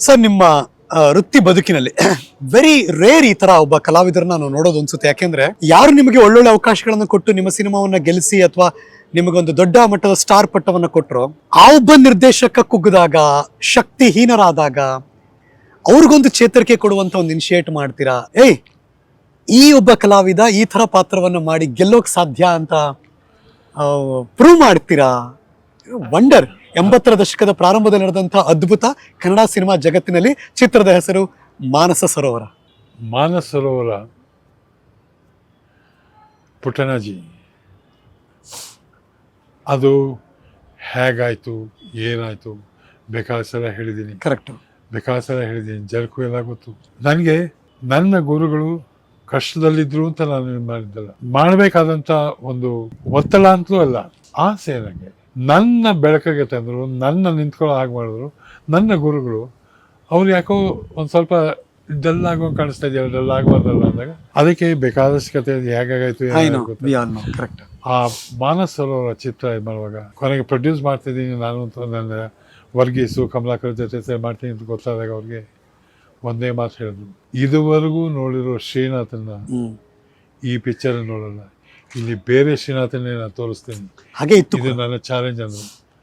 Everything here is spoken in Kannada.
ಸರ್ ನಿಮ್ಮ ವೃತ್ತಿ ಬದುಕಿನಲ್ಲಿ ವೆರಿ ರೇರ್ ಈ ತರ ಒಬ್ಬ ಕಲಾವಿದರನ್ನ ನಾವು ನೋಡೋದು ಅನ್ಸುತ್ತೆ. ಯಾಕೆಂದ್ರೆ ಯಾರು ನಿಮಗೆ ಒಳ್ಳೊಳ್ಳೆ ಅವಕಾಶಗಳನ್ನು ಕೊಟ್ಟು ನಿಮ್ಮ ಸಿನಿಮಾವನ್ನ ಗೆಲ್ಲಿಸಿ ಅಥವಾ ನಿಮಗೊಂದು ದೊಡ್ಡ ಮಟ್ಟದ ಸ್ಟಾರ್ ಪಟ್ಟವನ್ನ ಕೊಟ್ಟರು ಆ ಒಬ್ಬ ನಿರ್ದೇಶಕ ಕುಗ್ಗಿದಾಗ ಶಕ್ತಿಹೀನರಾದಾಗ ಅವ್ರಿಗೊಂದು ಚೇತರಿಕೆ ಕೊಡುವಂತ ಒಂದು ಇನಿಷಿಯೇಟ್ ಮಾಡ್ತೀರಾ? ಏಯ್, ಈ ಒಬ್ಬ ಕಲಾವಿದ ಈ ತರ ಪಾತ್ರವನ್ನು ಮಾಡಿ ಗೆಲ್ಲೋಕ್ ಸಾಧ್ಯ ಅಂತ ಪ್ರೂವ್ ಮಾಡ್ತೀರಾ? ವಂಡರ್ ಎಂಬತ್ತರ ದಶಕದ ಪ್ರಾರಂಭದಲ್ಲಿ ನಡೆದಂತಹ ಅದ್ಭುತ ಕನ್ನಡ ಸಿನಿಮಾ ಜಗತ್ತಿನಲ್ಲಿ ಚಿತ್ರದ ಹೆಸರು ಮಾನಸ ಸರೋವರ. ಮಾನಸ ಸರೋವರ. ಪುಟ್ಟಣಾಜಿ ಅದು ಹೇಗಾಯಿತು ಏನಾಯಿತು ಬೇಕಾದ ಸಲ ಹೇಳಿದ್ದೀನಿ. ಕರೆಕ್ಟ್ ಬೇಕಾದ ಸಲ ಹೇಳಿದ್ದೀನಿ ಜರ್ಕು ಎಲ್ಲ ಗೊತ್ತು. ನನಗೆ ನನ್ನ ಗುರುಗಳು ಕಷ್ಟದಲ್ಲಿದ್ದರು ಅಂತ ನಾನು ಮಾಡಿದ್ದಲ್ಲ. ಮಾಡಬೇಕಾದಂಥ ಒಂದು ಒತ್ತಡ ಅಂತಲೂ ಅಲ್ಲ ಆಸೆ ನನಗೆ. ನನ್ನ ಬೆಳಕಿಗೆ ತಂದರು ನನ್ನ ನಿಂತ್ಕೊಳ್ಳೋ ಹಾಗೆ ಮಾಡಿದ್ರು ನನ್ನ ಗುರುಗಳು ಅವ್ರು ಯಾಕೋ ಒಂದು ಸ್ವಲ್ಪ ಡಲ್ ಆಗೋ ಕಾಣಿಸ್ತಾ ಇದೆಯಲ್ಲ ಡಲ್ ಆಗಬಾರ್ದಲ್ಲ ಅಂದಾಗ ಅದಕ್ಕೆ ಬೇಕಾದಷ್ಟು ಕತೆ ಹೇಗಾಗಾಯ್ತು ಕರೆಕ್ಟ್ ಆ ಮಾನಸ್ ಸರೋವರ ಚಿತ್ರ ಇದು ಮಾಡುವಾಗ ಕೊನೆಗೆ ಪ್ರೊಡ್ಯೂಸ್ ಮಾಡ್ತಿದ್ದೀನಿ ನಾನು ಅಂತ ನನ್ನ ವರ್ಗೀಸು ಕಮಲಾಕರ್ ಜೊತೆ ಸೇರಿ ಮಾಡ್ತೀನಿ ಅಂತ ಗೊತ್ತಾದಾಗ ಅವ್ರಿಗೆ ಒಂದೇ ಮಾತು ಹೇಳಿದ್ರು. ಇದುವರೆಗೂ ನೋಡಿರೋ ಶ್ರೀನಾಥನ್ನ ಈ ಪಿಕ್ಚರ್ ನೋಡಲ್ಲ. ಇಲ್ಲಿ ಬೇರೆ ಶ್ರೀನಾಥನೇ ನಾನು ತೋರಿಸ್ತೇನೆ. ಹಾಗೆ ಇತ್ತು ಇದು ನನ್ನ ಚಾಲೆಂಜ್ ಅಂದರು.